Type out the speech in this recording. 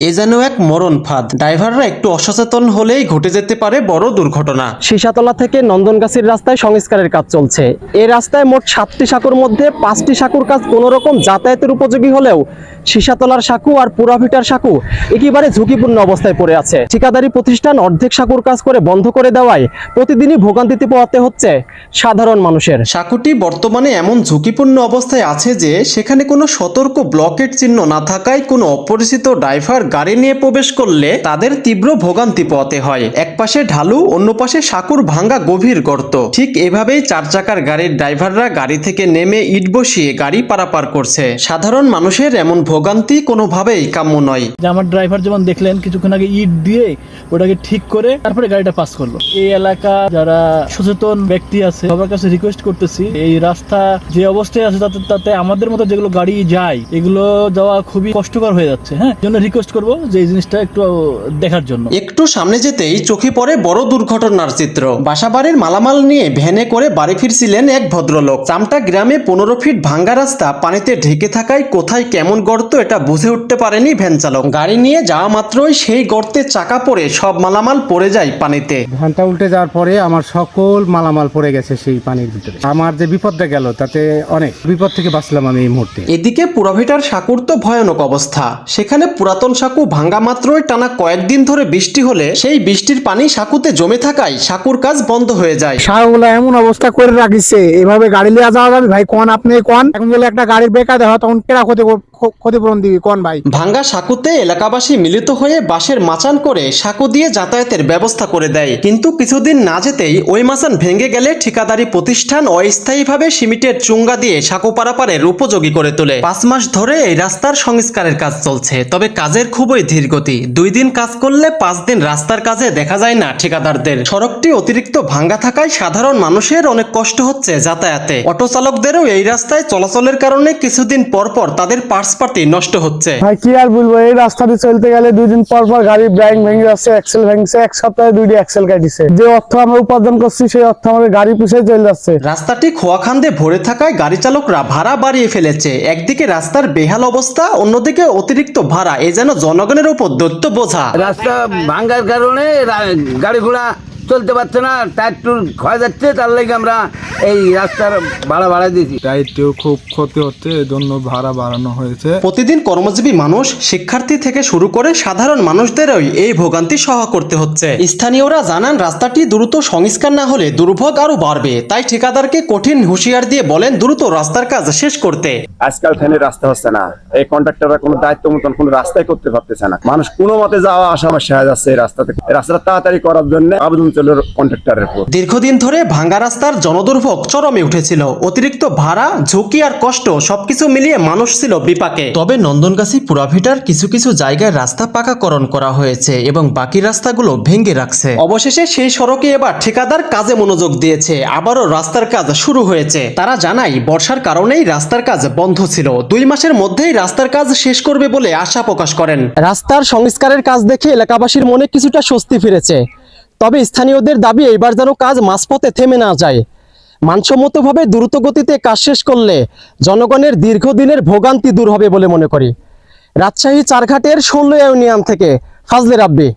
এ যেন এক মরণ ফাঁদ। ড্রাইভাররা একটু অসচেতন হলেই ঘটে যেতে পারে বড় দুর্ঘটনা। সীসাতলা থেকে নন্দনগাছির রাস্তায় সংস্কারের কাজ চলছে। এ রাস্তায় মোট সাতটি সাঁকুর মধ্যে পাঁচটি সাঁকুর কাজ কোনো রকম যাতায়াতের উপযোগী হলেও সীসাতলার সাঁকু আর পুরাভিটার সাঁকু একেবারে ঝুঁকিপূর্ণ অবস্থায় পড়ে আছে। ঠিকাদারি প্রতিষ্ঠান অর্ধেক সাঁকুর কাজ করে বন্ধ করে দেওয়ায় প্রতিদিনই ভোগান্তিতে পোয়াতে হচ্ছে সাধারণ মানুষের। সাঁকুটি বর্তমানে এমন ঝুঁকিপূর্ণ অবস্থায় আছে যে সেখানে কোনো সতর্ক ব্লকেট চিহ্ন না থাকায় কোনো অপরিচিত ড্রাইভার গাড়ি নিয়ে প্রবেশ করলে তাদের তীব্র ভোগান্তি পোয়াতে হয়। এক পাশে ঢালু, অন্য পাশে সাঁকুর ভাঙ্গা গভীর গর্ত। ঠিক এভাবেই চার চাকার গাড়ির ড্রাইভাররা গাড়ি থেকে নেমে ইট বসিয়ে গাড়ি পারাপার করছে। সাধারণ মানুষের এমন ভোগান্তি কোনোভাবেই কাম্য নয়। যে আমার ড্রাইভার যেমন দেখলেন, কিছুক্ষণ আগে ইট দিয়ে ওটাকে ঠিক করে তারপরে গাড়িটা পাস করল। এই এলাকা যারা সচেতন ব্যক্তি আছে, সবার কাছে রিকোয়েস্ট করতেছি, এই রাস্তা যে অবস্থায় আছে তাতে তাতে আমাদের মতো যেগুলো গাড়ি যায়, এগুলো যাওয়া খুবই কষ্টকর হয়ে যাচ্ছে হ্যাঁ? জন্য রিকোয়েস্ট করব যে এই জিনিসটা একটু দেখার জন্য। একটু সামনে যেতেই চোখে পড়ে বড় দুর্ঘটনার চিত্র। বাসাবাড়ির মালামাল নিয়ে ভ্যানে করে বাড়ি ফিরছিলেন এক ভদ্রলোক। চামটা গ্রামে পনেরো ফিট ভাঙ্গা রাস্তা পানিতে ঢেকে থাকায় কোথায় কেমন গর্ত এটা বুঝে উঠতে পারেনি ভ্যান চালক। গাড়ি নিয়ে যাওয়া মাত্রই সেই গর্তে চাকা পড়ে সব মালামাল পড়ে যায় পানিতে। ভ্যানটা উল্টে যাওয়ার পরে আমার সকল মালামাল পড়ে গেছে সেই পানির ভিতরে। আমার যে বিপদটা গেল তাতে অনেক বিপদ থেকে বাঁচলাম আমি এই মুহূর্তে। এদিকে পুরাভিটার সাঁকুর তো ভয়ানক অবস্থা। সেখানে পুরাতন সাঁকু ভাঙ্গা মাত্রই টানা কয়েকদিন ধরে বৃষ্টি হলে সেই বৃষ্টির পানি সাঁকুতে জমে থাকায় সাঁকুর কাজ বন্ধ হয়ে যায়। সারগুলো এমন অবস্থা করে রাখিছে। এভাবে গাড়ি লিয়ে যাওয়া যাবে? ভাই কোন আপনি কোন? এখন বলে একটা গাড়ির বেকার দেওয়া তখন কেরা ক্ষতি ক্ষতিপূরণ দিবি? কোন ভাই? ভাঙ্গা সাঁকুতে এলাকাবাসী মিলিত হয়ে বাঁশের মাচান করে সাঁকু দিয়ে যাতায়াতের ব্যবস্থা করে দেয়। কিন্তু কিছুদিন না যেতেই ওই মাচান ভেঙে গেলে ঠিকাদারি প্রতিষ্ঠান অস্থায়ীভাবে সিমেন্টের চুঙ্গা দিয়ে সাঁকু পারাপারের উপযোগী করে তোলে। পাঁচ মাস ধরে এই রাস্তার সংস্কারের কাজ চলছে। তবে কাজের খুবই ধীর গতি দুই দিন কাজ করলে পাঁচ দিন রাস্তার কাজে দেখা যায় না ঠিকাদারদের। সড়কটি অতিরিক্ত ভাঙ্গা থাকায় সাধারণ মানুষের অনেক কষ্ট হচ্ছে যাতায়াতে। অটো চালকদেরও এই রাস্তায় চলাচলের কারণে কিছুদিন পর পর তাদের পার্সপাতি নষ্ট হচ্ছে। ভাই কি আর বলব এই রাস্তা দিয়ে চলতে গেলে দুই দিন পর পর গাড়ির ব্রেক ভেঙে যাচ্ছে এক্সেল ভেঙছে এক সপ্তাহে দুইটি এক্সেল কাটিছে। যে অর্থ আমরা উপার্জন করছি সেই অর্থ আমাদের গাড়ি পিছিয়ে চলে যাচ্ছে। রাস্তাটি খোয়াখান্দে ভরে থাকায় গাড়ি চালকরা ভাড়া বাড়িয়ে ফেলেছে। একদিকে রাস্তার বেহাল অবস্থা অন্যদিকে অতিরিক্ত ভাড়া এ যেন জনগণের উপর দত্ত বোঝা। রাস্তা ভাঙ্গার কারণে গাড়ি ঘোড়া চলতে পারছে না টায়ার টুর ক্ষয় যাচ্ছে, তার লাগে আমরা এই রাস্তার ভাড়া ভাড়া দিয়েছি। দায়িত্বেও খুব ক্ষতি হচ্ছে এজন্য ভাড়া বাড়ানো হয়েছে। প্রতিদিন কর্মজীবী মানুষ শিক্ষার্থী থেকে শুরু করে সাধারণ মানুষদেরই এই ভোগান্তি সহ করতে হচ্ছে। স্থানীয়রা জানান রাস্তাটি দ্রুত সংস্কার না হলে দুর্ভোগ আরও বাড়বে। তাই ঠিকাদারকে কঠিন হুঁশিয়ার দিয়ে বলেন দ্রুত রাস্তার কাজ শেষ করতে। আজকাল ফ্যানের রাস্তা হচ্ছে না। এই কন্ট্রাক্টররা কোনো দায়িত্ব মতন কোনো রাস্তাই করতে পারতেছে না। মানুষ কোনো মতে যাওয়া আসা সমস্যা হয়ে যাচ্ছে এই রাস্তাতে। এই রাস্তাটা তাড়াতাড়ি করার জন্য আবেদন চলে কন্ট্রাক্টরের উপর। দীর্ঘদিন ধরে ভাঙ্গা রাস্তার জনদুর্ভোগ চরমে উঠেছিল। অতিরিক্ত ভাড়া, ঝুঁকি আর কষ্ট সবকিছু মিলিয়ে মানুষ ছিল বিপাকে। তবে নন্দনগাছি পুরাভিটার কিছু কিছু জায়গায় রাস্তা পাকাকরণ করা হয়েছে এবং বাকি রাস্তাগুলো ভেঙে রাখছে। অবশেষে সেই সড়কে এবার ঠিকাদার কাজে মনোযোগ দিয়েছে। আবারও রাস্তার কাজ শুরু হয়েছে। তারা জানাই বর্ষার কারণেই রাস্তার কাজ বন্ধ ছিল। দুই মাসের মধ্যেই রাস্তার কাজ শেষ করবে বলে আশা প্রকাশ করেন। রাস্তার সংস্কারের কাজ দেখে এলাকাবাসীর মনে কিছুটা স্বস্তি ফিরেছে। তবে স্থানীয়দের দাবি, এইবার যেন কাজ মাঝপথে থেমে না যায়। মানসম্মতভাবে দ্রুত গতিতে কাজ শেষ করলে জনগণের দীর্ঘদিনের ভোগান্তি দূর হবে বলে মনে করি। রাজশাহী চারঘাটের ষোলো ইউনিয়ন থেকে ফাজলে রাব্বি।